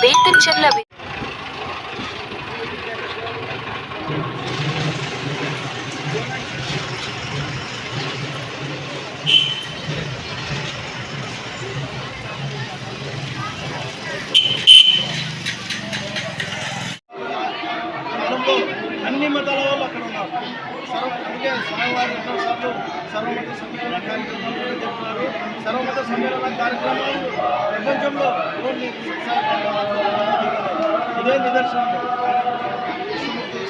வீட்டுச் செல்ல మతాల వాళ్ళు అక్కడ ఉన్నారు. సర్వ అందుకే స్వామివారి సార్లు సర్వమత సమ్మేళన కార్యక్రమాలు కూడా చెప్తున్నారు. సర్వమత సమ్మేళన కార్యక్రమాలు ప్రపంచంలో ఇదే నిదర్శనం.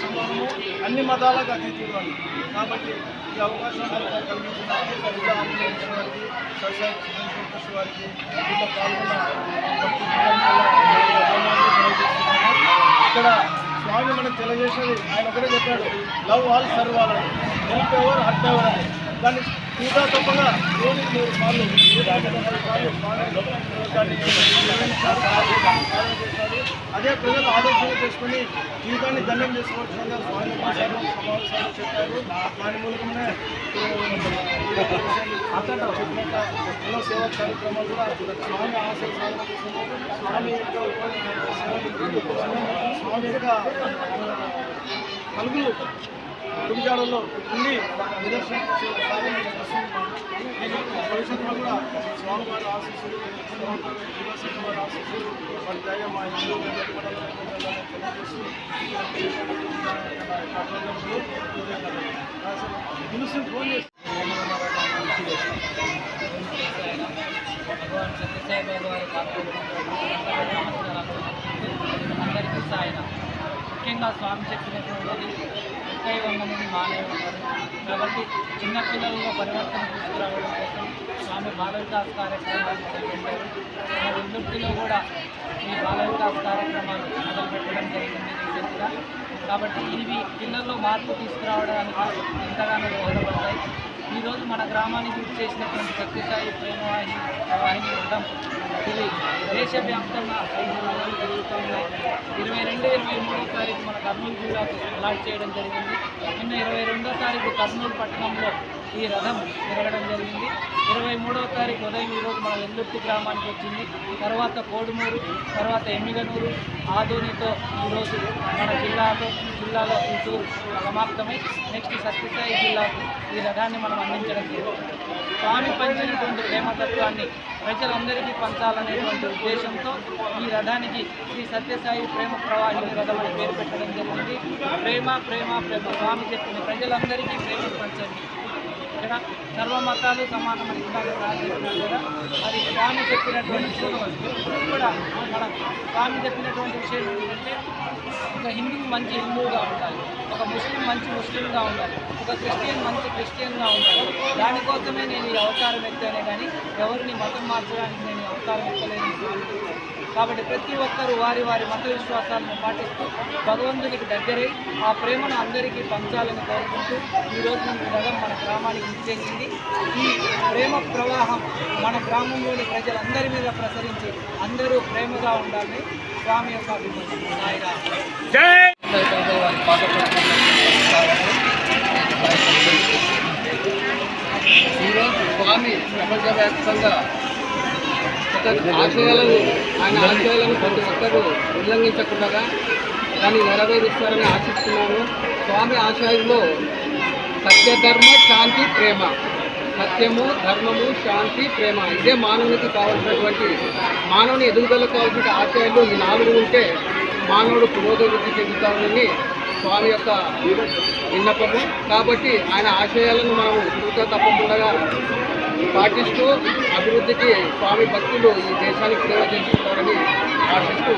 సమానము అన్ని మతాలకు అతీతులు కాబట్టి ఈ అవకాశాలు నాకు కల్పించిన విద్యా ఆంజనేయ వారికి సత్సాయి పాల్గొన్న ఇక్కడ స్వామి మనకు తెలియజేసేది. ఆయన ఒకటే చెప్పాడు లవ్ ఆల్ సర్వ్ ఆల్ అని హెల్ప్ ఎవర్ హర్ట్ ఎవర్. అని దాన్ని ఇంకా తప్పగా రోజుకి మూడు సార్లు అదే ప్రజలు ఆదర్శంగా చేసుకుని జీవితాన్ని దండం చేసుకోవాల్సిందిగా స్వామి మాసాలు సమావేశాలు చెప్పారు. దాని మూలకమే అతను చెప్పినట్టు ఎన్నో సేవా కార్యక్రమాలు కూడా స్వామి ఆశయ సాధన స్వామి యొక్క స్వామి యొక్క కలుగులు గుడిజాడలో ఉండి నిదర్శనం భవిష్యత్తులో కూడా స్వామివారి ఆశీస్సులు శ్రీనివాసరావు వారి ఆశీస్సులు వారి దయ మా ఇంట్లో తెలియజేస్తూ ఫోన్ చేసి భగవాన్ సత్యసాయి బాబా అందరికీ సాయన. ముఖ్యంగా స్వామి చెప్పినటువంటి ముప్పై వంద మంది మానే కాబట్టి చిన్నపిల్లల్లో పరివర్తన తీసుకురావడం కోసం స్వామి బాల వికాస్ కార్యక్రమాలు మొదలుపెట్టారు. మన విద్యుత్తులో కూడా ఈ బాల వికాస్ కార్యక్రమాలు మొదలుపెట్టడం జరిగింది రీసెంట్గా. కాబట్టి ఇవి పిల్లల్లో మార్పు తీసుకురావడానికి ఎంతగానో దోహదపడతాయి. ఈరోజు మన గ్రామానికి చేసినటువంటి సత్యసాయి ప్రేమవాహిని వాహిని వృద్ధం ఇది దేశవ్యాప్తంగా ఐదు రోజులు జరుగుతున్నాయి ఇరవై రెండు ఇరవై మూడో తారీఖు మన కర్నూలు జిల్లాకు అలాట్ చేయడం జరిగింది. నిన్న ఇరవై రెండో తారీఖు కర్నూలు పట్టణంలో ఈ రథం తిరగడం జరిగింది. ఇరవై మూడవ తారీఖు ఉదయం ఈరోజు మన వెల్లుర్తి గ్రామానికి వచ్చింది. తర్వాత కోడుమూరు తర్వాత ఎమ్మిగనూరు ఆదోనితో ఈరోజు మన జిల్లాలో జిల్లాలో చిత్తూరు సమాప్తమై నెక్స్ట్ సత్యసాయి జిల్లాకు ఈ రథాన్ని మనం అందించడం జరిగింది. స్వామి పంచినటువంటి ప్రేమతత్వాన్ని ప్రజలందరికీ పంచాలనేటువంటి ఉద్దేశంతో ఈ రథానికి శ్రీ సత్యసాయి ప్రేమ ప్రవాహిని రథం అని పేరు పెట్టడం జరిగింది. ప్రేమ ప్రేమ ప్రేమ స్వామి చెప్పిన ప్రజలందరికీ ప్రేమ పంచండి ఇక్కడ సర్వ మతాలు సమానమని ఇందాక కదా. మరి స్వామి చెప్పినటువంటి విషయం. కూడా మన స్వామి చెప్పినటువంటి విషయం ఏంటంటే ఒక హిందువు మంచి హిందువుగా ఉండాలి. ఒక ముస్లిం మంచి ముస్లింగా ఉండాలి. ఒక క్రిస్టియన్ మంచి క్రిస్టియన్గా ఉండాలి. దానికోసమే నేను ఈ అవతారం ఎత్తానే కానీ ఎవరిని మతం మార్చడానికి నేను అవతారం ఎత్తలేని. కాబట్టి ప్రతి ఒక్కరూ వారి వారి మత విశ్వాసాలను పాటిస్తూ భగవంతునికి దగ్గరై ఆ ప్రేమను అందరికీ పంచాలని కోరుకుంటూ ఈరోజు ఈ రథం మన గ్రామానికి ఇచ్చేసింది ఈ ప్రేమ ప్రవాహం మన గ్రామంలోని ప్రజలందరి మీద ప్రసరించి అందరూ ప్రేమగా ఉండాలని స్వామి యొక్క అభిమతం ఈరోజు స్వామి ప్రపంచవ్యాప్తంగా ఆశయాలను ఆయన ఆశయాలను ప్రతి ఒక్కరూ ఉల్లంఘించకుండా దాన్ని నెరవేరుస్తారని ఆశిస్తున్నాను. స్వామి ఆశయంలో సత్యధర్మ శాంతి ప్రేమ. సత్యము ధర్మము శాంతి ప్రేమ. ఇదే మానవునికి కావాల్సినటువంటి మానవుని ఎదుగుదలకు కావాల్సిన ఆశయాలు ఈ నాలుగు ఉంటే మానవుడు పురోగతి చెందుతాడని స్వామి యొక్క విన్నపము. కాబట్టి ఆయన ఆశయాలను మనం ఇంకా తప్పకుండా పాటిస్తూ అభివృద్ధికి స్వామి భక్తులు ఈ దేశానికి సేవ చేస్తున్నారని ఆశిస్తూ